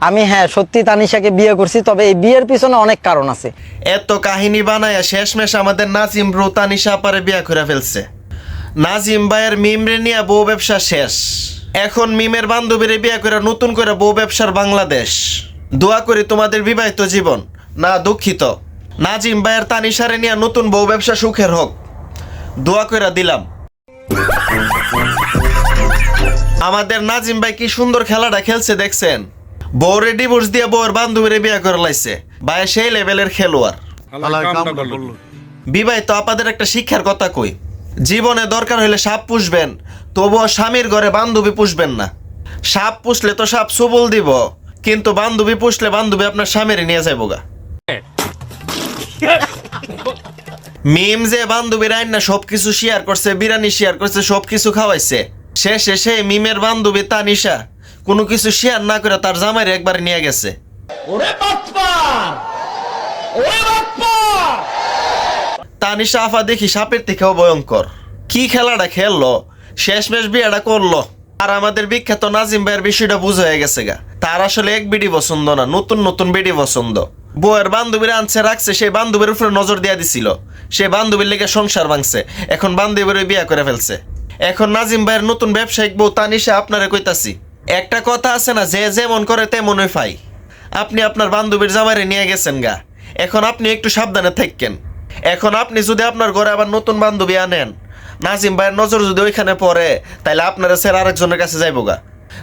আমি হ্যাঁ সত্যি তানিশাকে বিয়ে করছি, তবে এই বিয়ের পিছনে অনেক কারণ আছে। এত কাহিনী বানায়া শেষমেশ আমাদের নাজিম ব্রো তানিশা আপারে বিয়া করে ফেলছে। নাজিম ভাইয়ের মিমরে নিয়ে বউ ব্যবসা শেষ। এখন মিমের বান্ধবীরে বিয়ে করে নতুন করে বউ ব্যবসার বাংলাদেশ। দোয়া করি তোমাদের বিবাহিত জীবন, না দুঃখিত। নাজিম ভাইয়ের তানিশারে নিয়ে নতুন বউ ব্যবসা সুখের হোক। দোয়া করে দিলাম। আমাদের নাজিম ভাই কি সুন্দর খেলাটা খেলছে দেখছেন? বউরে ডিভোর্স দিয়ে বউর বান্ধবীরে বিয়ে করে লাইছে ভাই সেই লেভেলের খেলোয়াড়। বিবাহিত আপাদের একটা শিক্ষার কথা কই। জীবনে দরকার হলে সাপ পুষবেন তবুও স্বামীর ঘরে বান্ধবী পুষবেন না। সাপ পুষলে তো সাপ সুবল দিব কিন্তু বান্ধবী পুষলে বান্ধবী আপনার স্বামীর নিয়ে যাইব গা। মিম যে বান্ধবীর আইন না সবকিছু শেয়ার করছে বিরিয়ানি শেয়ার করছে সবকিছু খাওয়াইছে শেষে সে মিমের বান্ধবী তানিশা। কোনো কিছু শেয়ার না করে তার জামাইরে একবার নিয়ে গেছে। তানিশা আফা দেখি সাপের থেকেও ভয়ঙ্কর। কি খেলাটা খেললো? শেষমেশ বিয়েটা করল। আর আমাদের বিখ্যাত নাজিম ভাইয়ের বিষয়টা বুঝ হয়ে গেছে গা। তার আসলে এক বিডি পছন্দ না নতুন নতুন বিডি পছন্দ। বউয়ের বান্ধবীর আনছে রাখছে সেই বান্ধবীর উপরে নজর দিয়া দিছিল। সে বান্ধবীর লেগে সংসার ভাঙছে এখন বান্ধবীর বিয়ে করে ফেলছে। এখন নাজিম ভাইয়ের নতুন ব্যবসায়িক বউ তানিশা আপনারে কইতাছি একটা কথা আছে না যে যেমন করে তেমনই ফাই আপনি আপনার বান্ধবীর জামাইরে নিয়ে গেছেন গা। এখন আপনি একটু সাবধানে থাকেন। এখন আপনি যদি আপনার ঘরে আবার নতুন বান্ধবী আনেন নাজিম ভাইয়ের নজর যদি ওইখানে পড়ে তাহলে আপনারা ছেলে আরেকজনের কাছে যাইব গা।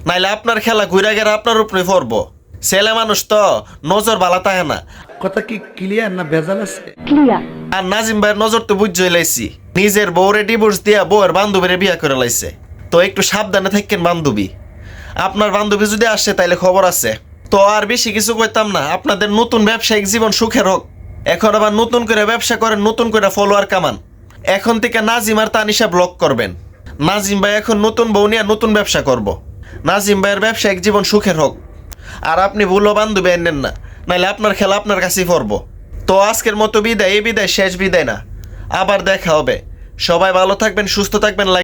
নাইলে আপনার খেলা ঘুরে গেলে আপনার উপরে পড়ব। ছেলে মানুষ তো নজর বালা থাকে না। কথা কি ক্লিয়ার না ভেজাল আছে? আর নাজিম ভাইয়ের নজর তো বুঝতে লাইছি। নিজের বউরে ডিভোর্স দিয়া বউয়ের বান্ধবীরে বিয়ে করে লাইছে। তো একটু সাবধানে থাকেন বান্ধবী। আপনার বান্ধবী যদি আসে, তাইলে খবর আছে। তো আর বেশি কিছু কইতাম না। আপনাদের নতুন ব্যবসায়িক জীবন সুখের হোক। এখন আবার নতুন করে ব্যবসা করেন, নতুন করে ফলোয়ার কামান। এখন থেকে নাজিম আর তানিশা ব্লক করবেন। নাজিম ভাই এখন নতুন বউ নিয়ে নতুন ব্যবসা করব। নাজিম ভাইয়ের ব্যবসায়িক জীবন সুখের হোক। আর আপনি ভুলো বান্ধবী আনেন না। নাহলে আপনার খেলা আপনার কাছেই পড়ব। তো আজকের মতো বিদায়, এই বিদায় শেষ বিদায় না। আবার দেখা হবে। সবাই ভালো থাকবেন, সুস্থ থাকবেন